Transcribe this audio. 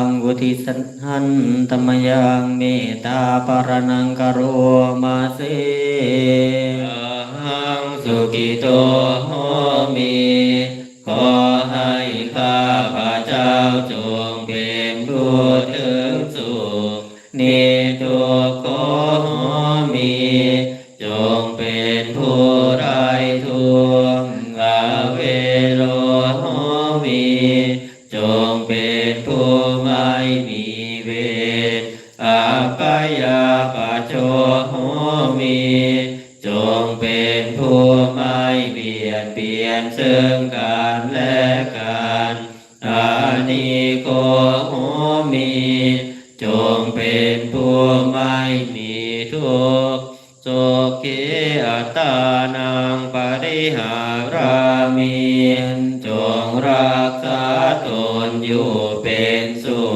ังวุธิสันหันธรรมยังเมตตาปรนังกโรมาเสหังสุกิโตโหมิขอให้ข้าพระเจ้าจงเป็นผู้ถึงสุขนิทุกโขโหมิจงเป็นผู้ไร้ทุกขอาเวโรโหมิ งเป็นผู้ไม่มีเวรอาปยาปโชโหมิจงเป็นผู้ไม่เบียดเบียนซึ่งกันและกันอานิโกโหมิจงเป็นผู้ไม่มีทุกข์สุขีอัตานังปริหารามี อยู่เป็นสุข